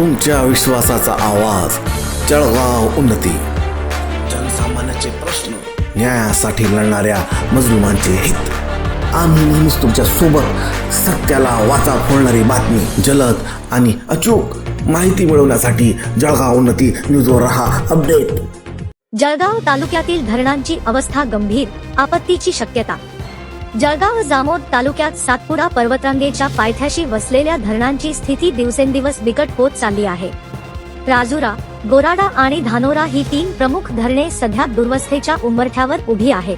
तुमच्या विश्वासाचा आवाज जळगाव उन्नती. जनसामान्याचे प्रश्न न्यायासाठी लढणाऱ्या मजलुमांचे हित. आम्ही नेहमीच तुमच्यासोबत सत्याला वाचा फोडणारी बातमी जलद आणि अचूक माहिती मिळवण्यासाठी जळगाव उन्नती न्यूजवर रहा अपडेट. जळगाव तालुक्यातील धरणांची अवस्था गंभीर आपत्तीची शक्यता. जळगाव जामोद तालुक्यात सातपुडा पर्वतरांगेच्या पायथ्याशी वसलेल्या धरणांची स्थिती दिवसेंदिवस बिकट होत चालली आहे. राजुरा गोराडा आणि धानोरा ही तीन प्रमुख धरणे सध्या दुर्वस्थेच्या उंबरठ्यावर उभी आहेत.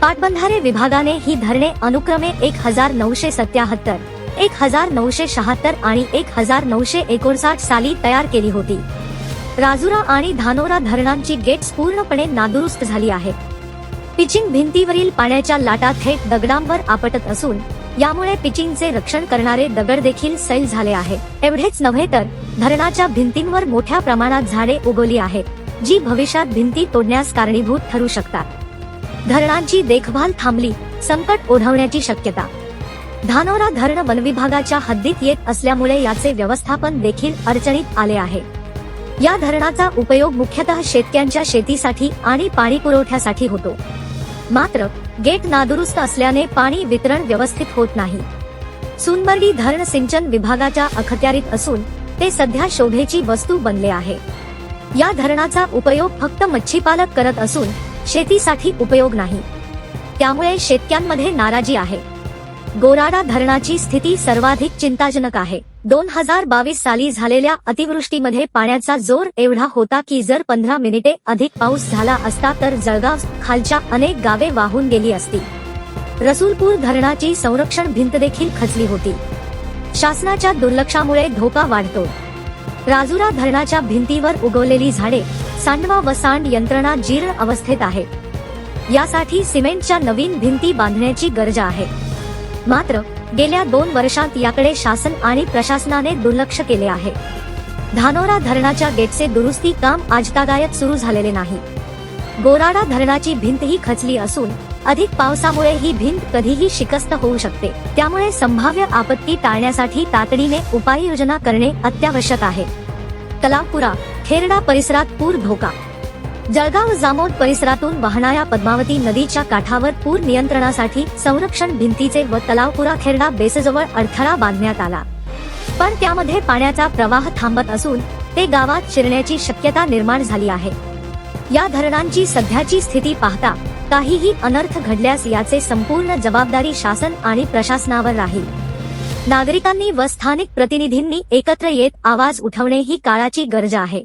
पाटबंधारे विभागाने ही धरणे अनुक्रमे एक हजार नऊशे सत्याहत्तर एक हजार नऊशे शहात्तर आणि एक हजार नऊशे एकोणसाठ साली तयार केली होती. राजुरा आणि धानोरा धरणांची गेट्स पूर्णपणे नादुरुस्त झाली आहेत. पिचिंग भिंतीवरील पाण्याच्या लाटा थेट दगडांवर आपटत असून यामुळे पिचिंगचे रक्षण करणारे दगड देखील सैल झाले आहे एवढेच नव्हे तर धरणाच्या भिंतींवर मोठ्या प्रमाणात झाडे उगवली आहेत जी भविष्यात भिंती तोडण्यास कारणीभूत ठरू शकतात. धरणांची देखभाल थांबली संकट ओढवण्याची शक्यता. धानोरा धरण वनविभागाच्या हद्दीत येत असल्यामुळे याचे व्यवस्थापन देखील अडचणीत आले आहे. या धरणाचा उपयोग मुख्यतः शेतकऱ्यांच्या शेतीसाठी आणि पाणी पुरवठ्यासाठी होतो. मात्र गेट नादुरुस्त असल्याने पाणी वितरण व्यवस्थित होत नाही. सुनबर्डी धरण सिंचन विभागाच्या अखत्यारीत असून ते सध्या शोभेची वस्तू बनले आहे. या धरणाचा उपयोग फक्त मच्छीपालक करत असून शेतीसाठी उपयोग नाही. त्यामुळे शेतक्यांमध्ये नाराजी आहे. गोराडा धरणाची स्थिती सर्वाधिक चिंताजनक आहे. दोन हजार बावीस साली झालेल्या अतिवृष्टीमध्ये पाण्याचा जोर एवढा होता की जर पंधरा मिनिटे अधिक पाऊस झाला असता तर जळगाव खालच्या अनेक गावे वाहून गेली असती. रसूलपूर धरणाची संरक्षण भिंत देखील खचली होती. शासनाच्या दुर्लक्षामुळे धोका वाढतो. राजुरा धरणाच्या भिंतीवर उगवलेली झाडे सांडवा व सांड यंत्रणा जीर्ण अवस्थेत आहे. यासाठी सिमेंटच्या नवीन भिंती बांधण्याची गरज आहे. मात्र गेल्या दोन वर्षांत याकडे शासन आणि प्रशासनाने दुर्लक्ष केले आहे. धानोरा धरणाच्या गेटचे दुरुस्ती काम आजतागायत सुरू झालेले नाही. गोराडा धरणाची भिंत ही खचली असून अधिक पावसामुळे ही भिंत कधीही शिकस्त होऊ शकते. त्यामुळे संभाव्य आपत्ती टाळण्यासाठी तातडीने उपाययोजना करणे अत्यावश्यक आहे. तलावपुरा खेरडा परिसरात पूर धोका जळगाव जामोद परिसरातून वाहणाऱ्या पद्मावती नदीच्या काठावर पूर नियंत्रणासाठी संरक्षण भिंतीचे व तलावपुरा खेरडा बेसजवळ अडथळा बांधण्यात आला. पण त्यामध्ये पाण्याचा प्रवाह थांबत असून ते गावात शिरण्याची शक्यता निर्माण झाली आहे. या धरणांची सध्याची स्थिती पाहता काहीही अनर्थ घडल्यास याचे संपूर्ण जबाबदारी शासन आणि प्रशासनावर राहील. नागरिकांनी व स्थानिक प्रतिनिधींनी एकत्र येत आवाज उठवणे ही काळाची गरज आहे.